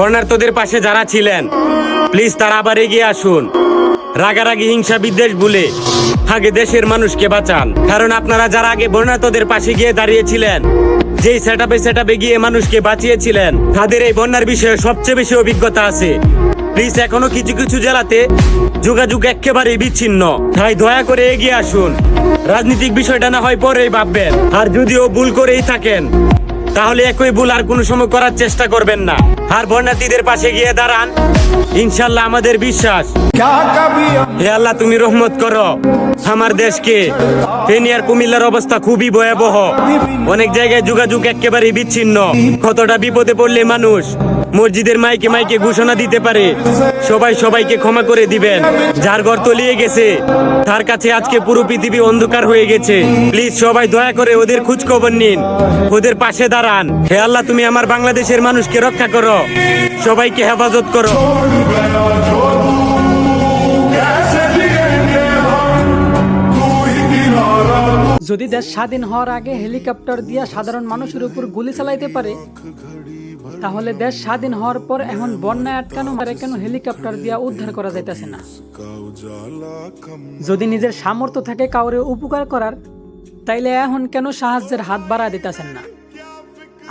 বর্ণার্থদের পাশে যারা ছিলেন প্লিজ তারা আবার এগিয়ে আসুন। রাগারাগি হিংসা বিদ্বেষ ভুলে আগে দেশের মানুষকে বাঁচান। কারণ আপনারা যারা আগে বন্যার্থদের পাশে গিয়ে দাঁড়িয়েছিলেন, যেই সেট আপে সেট আপে গিয়ে মানুষকে বাঁচিয়েছিলেন, তাদের এই বন্যার বিষয়ে সবচেয়ে বেশি অভিজ্ঞতা আছে। প্লিজ এখনও কিছু কিছু জেলাতে যোগাযোগ একেবারেই বিচ্ছিন্ন। তাই দয়া করে এগিয়ে আসুন। রাজনৈতিক বিষয়টা না হয় পরেই ভাববেন। আর যদিও ভুল করেই থাকেন তাহলে একই ভুল আর কোনো সময় করার চেষ্টা করবেন না। আর বন্যার্থীদের পাশে গিয়ে দাঁড়ান। ইনশাল্লাহ আমাদের বিশ্বাস। হে আল্লাহ, তুমি রহমত করো। আমার দেশকে ফেনী আর কুমিল্লার অবস্থা খুবই ভয়াবহ। অনেক জায়গায় যোগাযোগ একেবারে বিচ্ছিন্ন। কতটা বিপদে পড়লে মানুষ মসজিদের মাইকে মাইকে ঘোষণা দিতে পারে। সবাই সবাইকে ক্ষমা করে দিবেন। যার ঘর তলিয়ে গেছে, তার কাছে আজকে পুরো পৃথিবী অন্ধকার হয়ে গেছে। প্লিজ সবাই দয়া করে ওদের খোঁজ খবর নিন। ওদের পাশে দাঁড়ান। হে আল্লাহ, তুমি আমার বাংলাদেশের মানুষকে রক্ষা করো। সবাইকে হেফাজত করো। যদি দেশ স্বাধীন হওয়ার আগে হেলিকপ্টার দিয়া সাধারণ মানুষের উপর গুলি চালাইতে পারে, তাহলে দেশ স্বাধীন হওয়ার পর এখন বন্যায় আটকানো মারে কেন হেলিকপ্টার দিয়া উদ্ধার করা যাইতেছে না? যদি নিজের সামর্থ্য থাকে কাউরে উপকার করার, তাইলে এখন কেন সাহায্যের হাত বাড়া দিতেছেন না?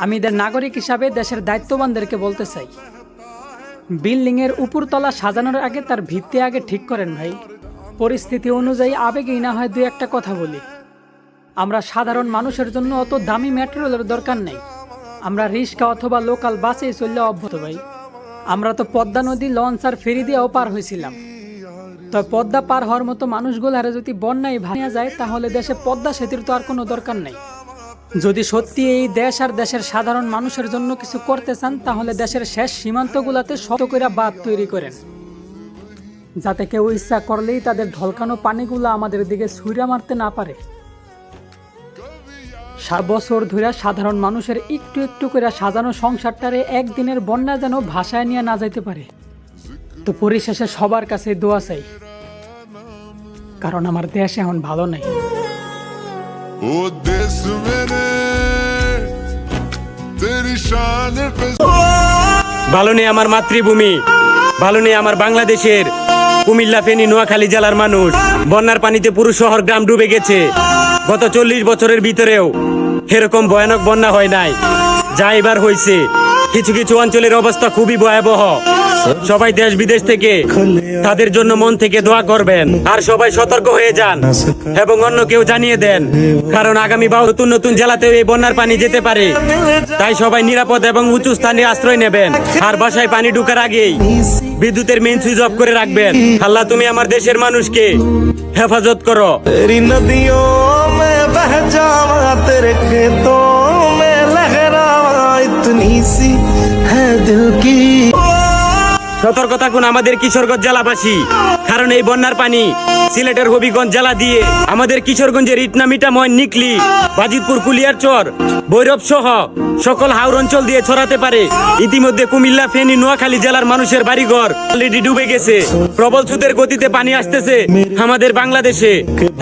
আমি দের নাগরিক হিসাবে দেশের দায়িত্ববানদেরকে বলতে চাই। বিল্ডিংয়ের উপরতলা সাজানোর আগে তার ভিত্তি আগে ঠিক করেন ভাই। পরিস্থিতি অনুযায়ী আবেগেই না হয় দুই একটা কথা বলি। আমরা সাধারণ মানুষের জন্য অত দামি ম্যাটেরিয়ালের দরকার নেই। আমরা রিক্সা অথবা লোকাল বাসে চললে অভ্যত ভাই। আমরা তো পদ্মা নদী লঞ্চ আর ফেরি দিয়েও পার হয়েছিলাম। তো পদ্মা পার হওয়ার মতো মানুষগুলো মানুষগুলারে যদি বন্যায় ভাঙিয়া যায়, তাহলে দেশে পদ্মা সেতুর তো আর কোনো দরকার নেই। যদি সত্যি এই দেশ আর দেশের সাধারণ মানুষের জন্য কিছু করতে চান, তাহলে দেশের শেষ সীমান্তগুলোতে শত করে বাঁধ তৈরি করেন। যাতে কেউ ইচ্ছা করলেই তাদের ঢলকানো পানিগুলো আমাদের দিকে ছুঁড়া মারতে না পারে। বছর ধরে সাধারণ মানুষের একটু একটু করে সাজানো সংসারটারে একদিনের বন্যা যেন ভাষায় নিয়ে না যাইতে পারে। তো পরিশেষে সবার কাছে দোয়া চাই, কারণ আমার দেশ এখন ভালো নেই। ਉਹ ভালো নেই আমার মাতৃভূমি, ভালো নেই আমার বাংলাদেশের। কুমিল্লা, ফেনী, নোয়াখালী জেলার মানুষ, বন্যার পানিতে পুরো শহর গ্রাম ডুবে গেছে। গত চল্লিশ বছরের ভিতরেও এরকম ভয়ানক বন্যা হয় নাই। যা এবার হয়েছে কিছু কিছু অঞ্চলের অবস্থা খুবই ভয়াবহ। সবাই দেশ বিদেশ থেকে তাদের জন্য মন থেকে দোয়া করবেন আর সবাই সতর্ক হয়ে যান এবং অন্য কেউ জানিয়ে দেন কারণ আগামী বা নতুন নতুন জেলাতেও এই বন্যার পানি যেতে পারে তাই সবাই নিরাপদ এবং উঁচু স্থানে আশ্রয় নেবেন আর বাসায় পানি ঢুকার আগেই বিদ্যুতের মেইন সুইচ অফ করে রাখবেন আল্লাহ তুমি আমার দেশের মানুষকে হেফাজত করো तेरी नदियों में बह जावा तेरे खेतों में लहरावा इतनी सी है दिल की সতর্ক থাকুন আমাদের কিশোরগঞ্জ জেলাবাসী। কারণ এই বন্যার পানি সিলেটের হবিগঞ্জ জেলা দিয়ে আমাদের কিশোরগঞ্জের ইটনা মিটাময় নিকলি, বাজিতপুর কুলিয়ারচর ভৈরব সহ সকল হাওর অঞ্চল দিয়ে ছড়াতে পারে। ইতিমধ্যে কুমিল্লা, ফেনী, নোয়াখালী জেলার মানুষের বাড়িঘর অলরেডি ডুবে গেছে। প্রবল সুদের গতিতে পানি আসতেছে আমাদের বাংলাদেশে।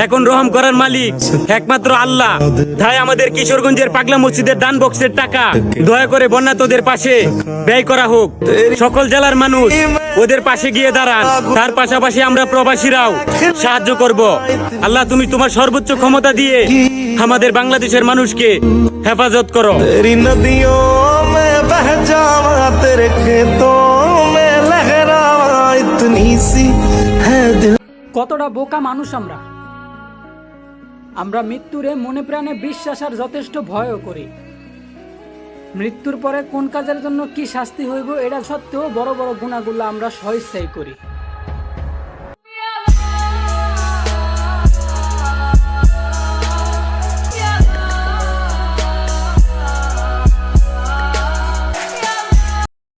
এখন রহম করার মালিক একমাত্র আল্লাহ। তাই আমাদের কিশোরগঞ্জের পাগলা মসজিদের দান বক্সের টাকা দয়া করে বন্যাতদের পাশে ব্যয় করা হোক। সকল জেলার মানুষ মানুষ ওদের পাশে গিয়ে দাঁড়ান। তার পাশাপাশি আমরা প্রবাসীরাও সাহায্য করব। আল্লাহ তুমি তোমার সর্বোচ্চ ক্ষমতা দিয়ে আমাদের বাংলাদেশের মানুষকে হেফাজত করো। কতটা বোকা মানুষ আমরা। আমরা মৃত্যুরে মনে প্রাণে বিশ্বাস আর যথেষ্ট ভয়ও করি। মৃত্যুর পরে কোন কাজের জন্য কি শাস্তি হইব, এটা সত্ত্বেও বড় বড় গুণাগুলো আমরা সহস্থায়ী করি।